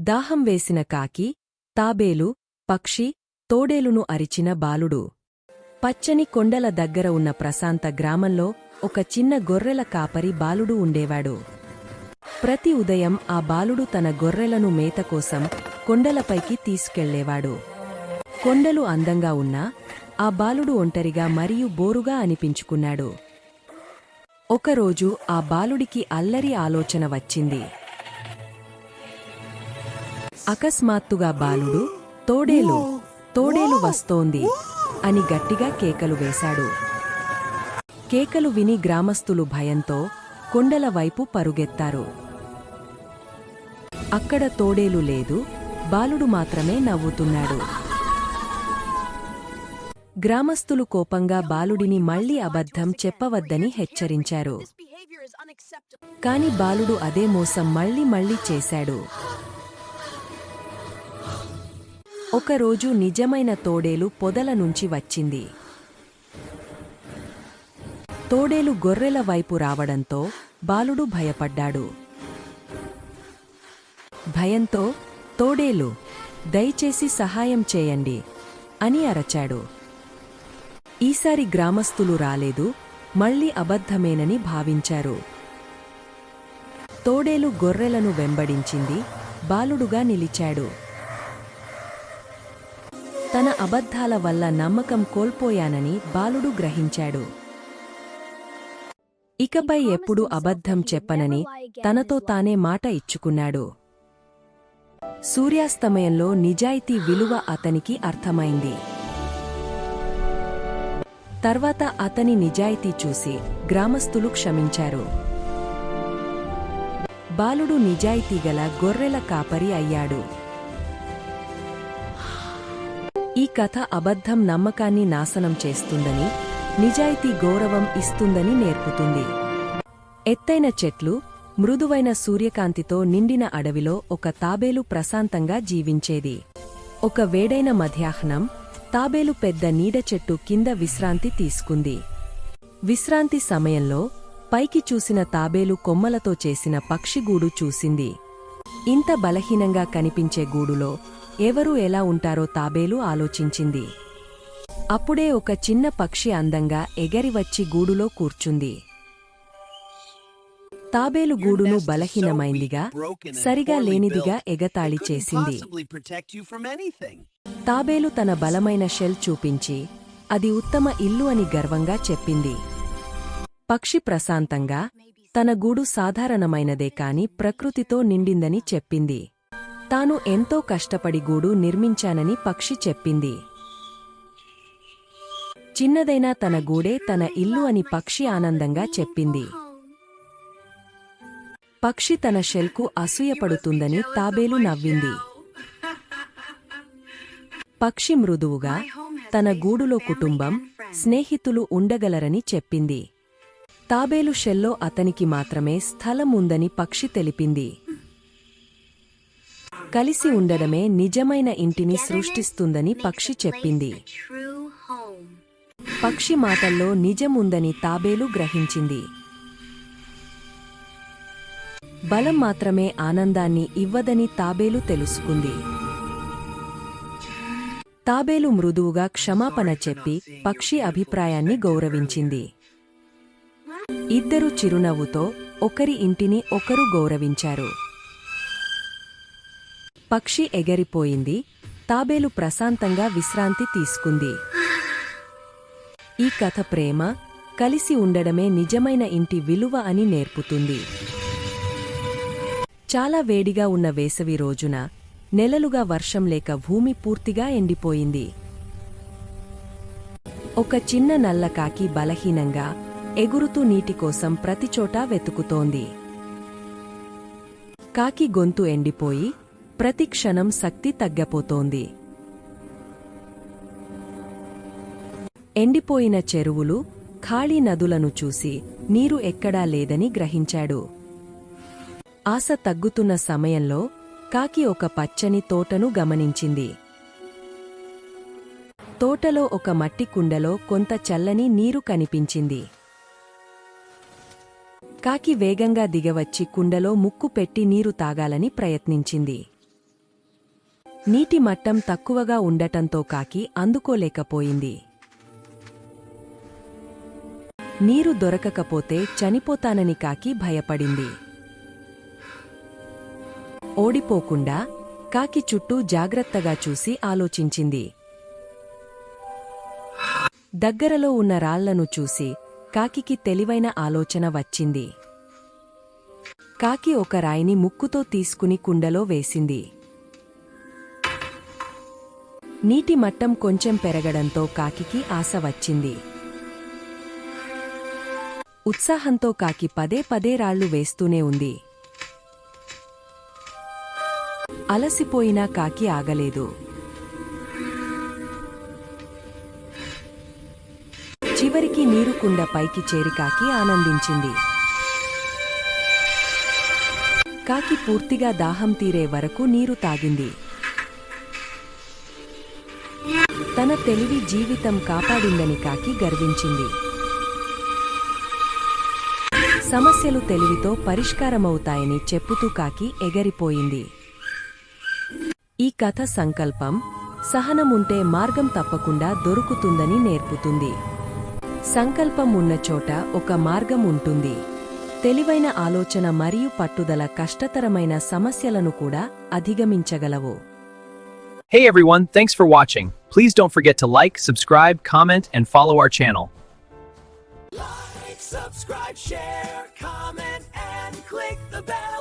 దాహం వేసిన కాకి తాబేలు పక్షి తోడేలును అరిచిన బాలుడు. పచ్చని కొండల దగ్గర ఉన్న ప్రశాంత గ్రామంలో ఒక చిన్న గొర్రెల కాపరి బాలుడు ఉండేవాడు. ప్రతి ఉదయం ఆ బాలుడు తన గొర్రెలను మేత కోసం కొండలపైకి తీసుకెళ్ళేవాడు. కొండలు అందంగా ఉన్నా ఆ బాలుడు ఒంటరిగా మరియు బోరుగా అనిపించుకున్నాడు. ఒకరోజు ఆ బాలుడికి అల్లరి ఆలోచన వచ్చింది. అకస్మాత్తుగా బాలుడు తోడేలు తోడేలు వస్తోంది అని గట్టిగా కేకలు వేశాడు. కేకలు విని గ్రామస్తులు భయంతో కొండల వైపు పరుగెత్తారు. అక్కడ తోడేలు లేదు బాలుడు మాత్రమే నవ్వుతున్నాడు. గ్రామస్తులు కోపంగా బాలుడిని మళ్ళీ అబద్ధం చెప్పవద్దని హెచ్చరించారు. కాని బాలుడు అదే మోసం మళ్ళీ మళ్ళీ చేశాడు. ఒకరోజు నిజమైన తోడేలు పొదల నుంచి వచ్చింది. తోడేలు గొర్రెల వైపు రావడంతో బాలుడు భయపడ్డాడు. భయంతో తోడేలు దయచేసి సహాయం చేయండి అని అరచాడు. ఈసారి గ్రామస్తులు రాలేదు మళ్ళీ అబద్ధమేనని భావించారు. తోడేలు గొర్రెలను వెంబడించింది బాలుడుగా నిలిచాడు. తన అబద్ధాల వల్ల నమ్మకం కోల్పోయానని బాలుడు గ్రహించాడు. ఇకపై ఎప్పుడు అబద్ధం చెప్పనని తనతో తానే మాట ఇచ్చుకున్నాడు. సూర్యాస్తమయంలో నిజాయితీ విలువ అతనికి అర్థమైంది. తర్వాత అతని నిజాయితీ చూసి గ్రామస్తులు క్షమించారు. బాలుడు నిజాయితీగల గొర్రెల కాపరి అయ్యాడు. ఈ కథ అబద్ధం నమ్మకాన్ని నాశనం చేస్తుందని నిజాయితీ గౌరవం ఇస్తుందని నేర్పుతుంది. ఎత్తైన చెట్లు మృదువైన సూర్యకాంతితో నిండిన అడవిలో ఒక తాబేలు ప్రశాంతంగా జీవించేది. ఒక వేడైన మధ్యాహ్నం తాబేలు పెద్ద నీడ చెట్టు కింద విశ్రాంతి తీసుకుంది. విశ్రాంతి సమయంలో పైకి చూసిన తాబేలు కొమ్మలతో చేసిన పక్షిగూడు చూసింది. ఇంత బలహీనంగా కనిపించే గూడులో ఎవరు ఎలా ఉంటారో తాబేలు ఆలోచించింది. అప్పుడే ఒక చిన్న పక్షి అందంగా ఎగరివచ్చి గూడులో కూర్చుంది. తాబేలు గూడును బలహీనమైందిగా సరిగా లేనిదిగా ఎగతాళి చేసింది. తాబేలు తన బలమైన షెల్ చూపించి అది ఉత్తమ ఇల్లు అని గర్వంగా చెప్పింది. పక్షి ప్రశాంతంగా తన గూడు సాధారణమైనదే కాని ప్రకృతితో నిండిందని చెప్పింది. తాను ఎంతో కష్టపడి గూడు నిర్మించానని పక్షి చెప్పింది. చిన్నదైనా తన గూడే తన ఇల్లు అని పక్షి ఆనందంగా చెప్పింది. పక్షి తన షెల్కు అసూయపడుతుందని తాబేలు నవ్వింది. పక్షి మృదువుగా తన గూడులో కుటుంబం స్నేహితులు ఉండగలరని చెప్పింది. తాబేలు షెల్లో అతనికి మాత్రమే స్థలం ఉందని పక్షి తెలిపింది. కలిసి ఉండడమే నిజమైన ఇంటిని సృష్టిస్తుందని పక్షి చెప్పింది. పక్షి మాటల్లో నిజం ఉందని తాబేలు గ్రహించింది. బలం మాత్రమే ఆనందాన్ని ఇవ్వదని తాబేలు తెలుసుకుంది. తాబేలు మృదువుగా క్షమాపణ చెప్పి పక్షి అభిప్రాయాన్ని గౌరవించింది. ఇద్దరు చిరునవ్వుతో ఒకరి ఇంటిని ఒకరు గౌరవించారు. పక్షి ఎగరిపోయింది. తాబేలు ప్రశాంతంగా విశ్రాంతి తీసుకుంది. ఈ కథ ప్రేమ కలిసి ఉండడమే నిజమైన ఇంటి విలువ అని నేర్పుతుంది. చాలా వేడిగా ఉన్న వేసవి రోజున నెలలుగా వర్షం లేక భూమి పూర్తిగా ఎండిపోయింది. ఒక చిన్న నల్లకాకి బలహీనంగా ఎగురుతూ నీటి కోసం ప్రతిచోటా వెతుకుతోంది. కాకి గొంతు ఎండిపోయి ప్రతి క్షణం శక్తి తగ్గపోతోంది. ఎండిపోయిన చెరువులు ఖాళీ నదులను చూసి నీరు ఎక్కడా లేదని గ్రహించాడు. ఆశ తగ్గుతున్న సమయంలో కాకి ఒక పచ్చని తోటను గమనించింది. తోటలో ఒక మట్టి కుండలో కొంత చల్లని నీరు కనిపించింది. కాకి వేగంగా దిగవచ్చి కుండలో ముక్కు పెట్టి నీరు తాగాలని ప్రయత్నించింది. నీటి మట్టం తక్కువగా ఉండటంతో కాకి అందుకోలేకపోయింది. నీరు దొరకకపోతే చనిపోతానని కాకి భయపడింది. ఓడిపోకుండా కాకి చుట్టూ జాగ్రత్తగా చూసి ఆలోచించింది. దగ్గరలో ఉన్న రాళ్ళను చూసి కాకికి తెలివైన ఆలోచన వచ్చింది. కాకి ఒక రాయిని ముక్కుతో తీసుకుని కుండలో వేసింది. నీటి మట్టం కొంచెం పెరగడంతో కాకికి ఆశ వచ్చింది. ఉత్సాహంతో కాకి పదే పదే రాళ్ళు వేస్తూనే ఉంది. అలసిపోయినా కాకి ఆగలేదు. చివరికి నీరు కుండ పైకి చేరి కాకి ఆనందించింది. కాకి పూర్తిగా దాహం తీరే వరకు నీరు తాగింది. తన తెలివి జీవితం కాపాడిందని కాకి గర్వించింది. సమస్యలు తెలివితో పరిష్కారమవుతాయని చెప్పుతూ కాకి ఎగరిపోయింది. ఈ కథ సంకల్పం సహనముంటే మార్గం తప్పకుండా దొరుకుతుందని నేర్పుతుంది సంకల్పం ఉన్న చోట ఒక మార్గం ఉంటుంది తెలివైన ఆలోచన మరియు పట్టుదల కష్టతరమైన సమస్యలను కూడా అధిగమించగలవు Hey everyone, thanks for watching. Please don't forget to like, subscribe, comment, and follow our channel. Like, subscribe, share, comment, and click the bell.